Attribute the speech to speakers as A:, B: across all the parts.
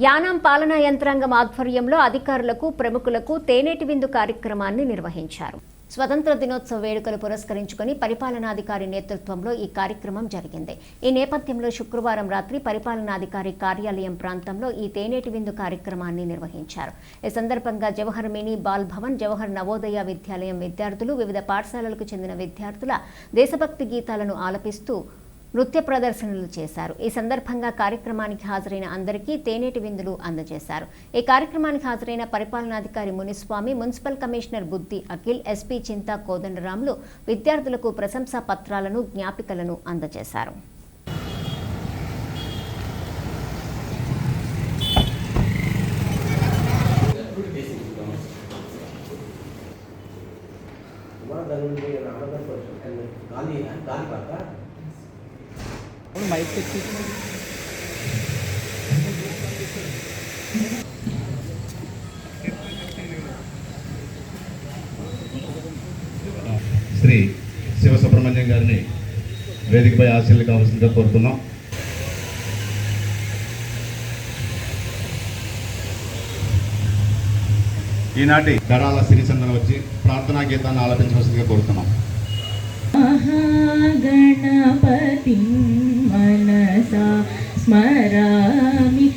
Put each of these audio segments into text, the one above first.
A: యానాం పాలనా యంత్రాంగం ఆధ్వర్యంలో అధికారులకు ప్రముఖులకు తేనేటి విందు కార్యక్రమాన్ని నిర్వహించారు. స్వతంత్ర దినోత్సవ వేడుకలు పురస్కరించుకొని పరిపాలనాధికారి నేతృత్వంలో ఈ కార్యక్రమం జరిగింది. ఈ నేపథ్యంలో శుక్రవారం రాత్రి పరిపాలనాధికారి కార్యాలయం ప్రాంతంలో ఈ తేనేటి విందు కార్యక్రమాన్ని నిర్వహించారు. ఈ సందర్భంగా జవహర్ మినీ బాల్ భవన్ జవహర్ నవోదయ విద్యాలయం విద్యార్థులు వివిధ పాఠశాలలకు చెందిన విద్యార్థుల దేశభక్తి గీతాలను ఆలపిస్తూ నృత్య ప్రదర్శనలు చేశారు. ఈ సందర్భంగా కార్యక్రమానికి హాజరైన అందరికీ తేనేటి విందులు అందజేశారు. ఈ కార్యక్రమానికి హాజరైన పరిపాలనాధికారి మునిస్వామి మున్సిపల్ కమిషనర్ బుద్ధి అఖిల్ ఎస్పీ చింతా కోదండరాములు విద్యార్థులకు ప్రశంసా పత్రాలను జ్ఞాపికలను అందజేశారు.
B: గాలి గాలి పాక
C: మైక్ తెచ్చి
D: శ్రీ శివసుబ్రహ్మణ్యం గారిని వేదికపై ఆశీర్లు కావాల్సిందిగా కోరుతున్నాం. ఈనాటి కరాల సిరిసందన వచ్చి ప్రార్థనా గీతాన్ని ఆలపించవలసిందిగా కోరుతున్నాం.
E: మహాగణపతి स्मरामि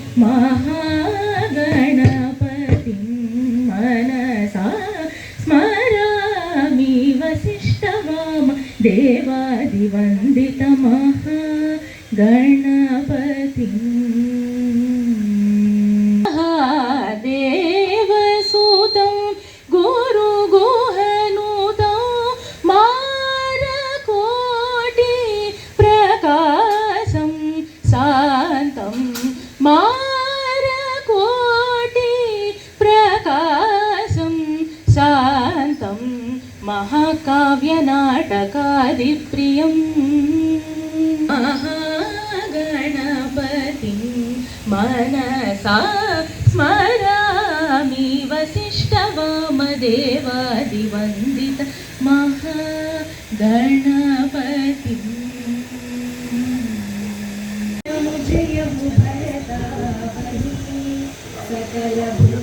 E: महाकाव्यनाटकादिप्रियम् महागणपतिं मनसा स्मरामि वसिष्ठवामदेवादिवन्दित महागणपतिम्। सकल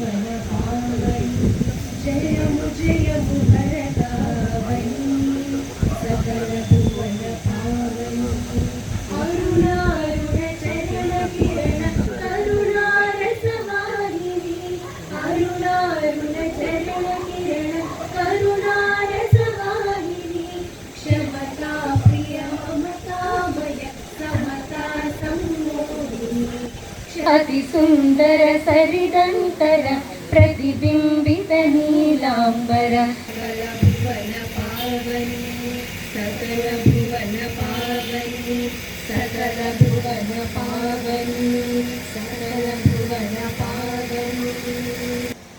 E: అతి సుందర సరిదంతర ప్రతిబింబిత నీలాంబర.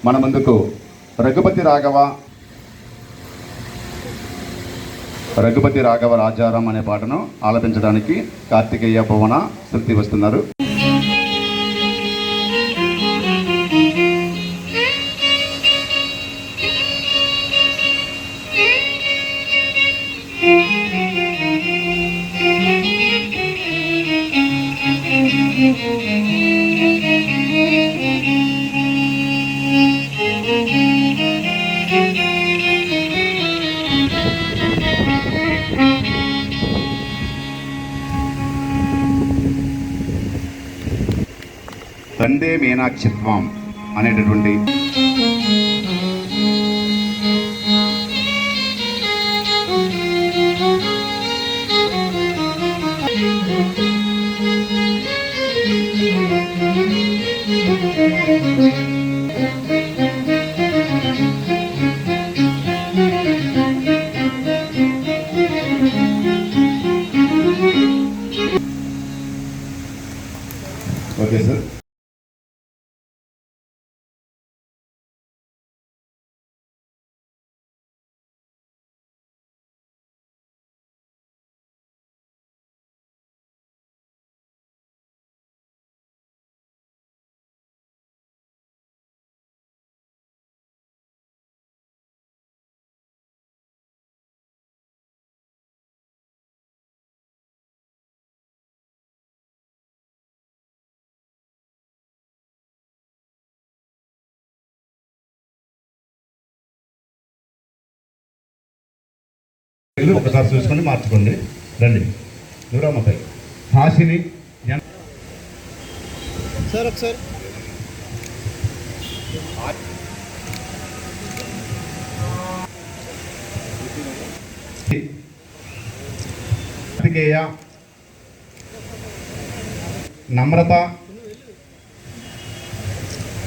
D: మన ముందుకు రఘుపతి రాఘవ రఘుపతి రాఘవ రాజారాం అనే పాటను ఆలపించడానికి కార్తికేయ భువన శృతి వస్తున్నారు. తందే మీనాక్షిత్వం అనేటటువంటి ఓకే సార్. వెళ్ళి ఒకసారి చూసుకొని మార్చుకోండి. రండి. దూరమ్మపై హాసిని
B: సార్ ఒకసారి.
D: కార్తికేయ. నమ్రత.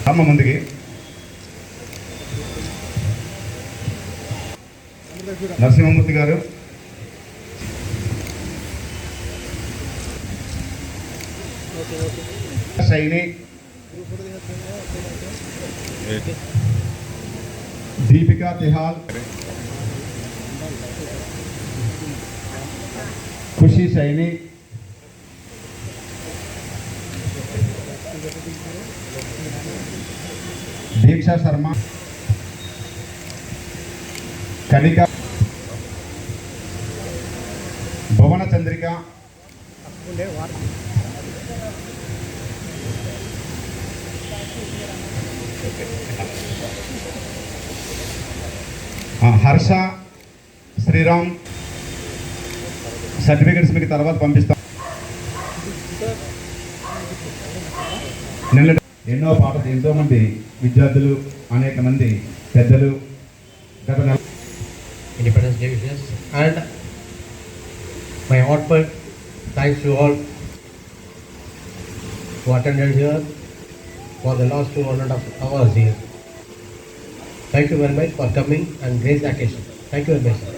D: అమ్మ ముందుకి. నరసింహమూర్తి గారు శైని దీపికా తిహాల్ ఖుషి శైని దీక్ష శర్మ కనిక భువన చంద్రిక. హర్ష శ్రీరామ్ సర్టిఫికెట్స్ మీకు తర్వాత పంపిస్తాం. నిన్న ఎన్నో పాటలు ఎంతో మంది విద్యార్థులు అనేక మంది పెద్దలు గత నెల
B: independence day wishes and my heartfelt thanks to all who attended here for the last two and a half hours here. Thank you very much for coming and grace the occasion. Thank you very much.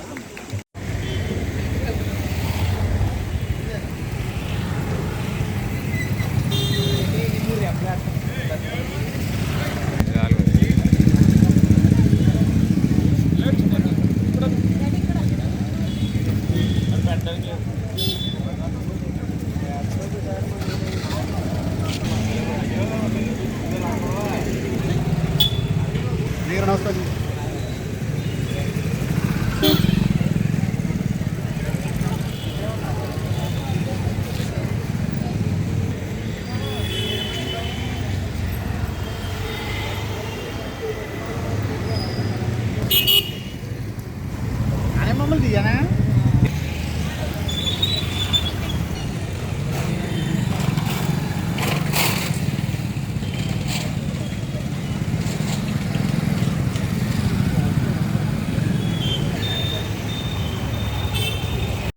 B: Thank you.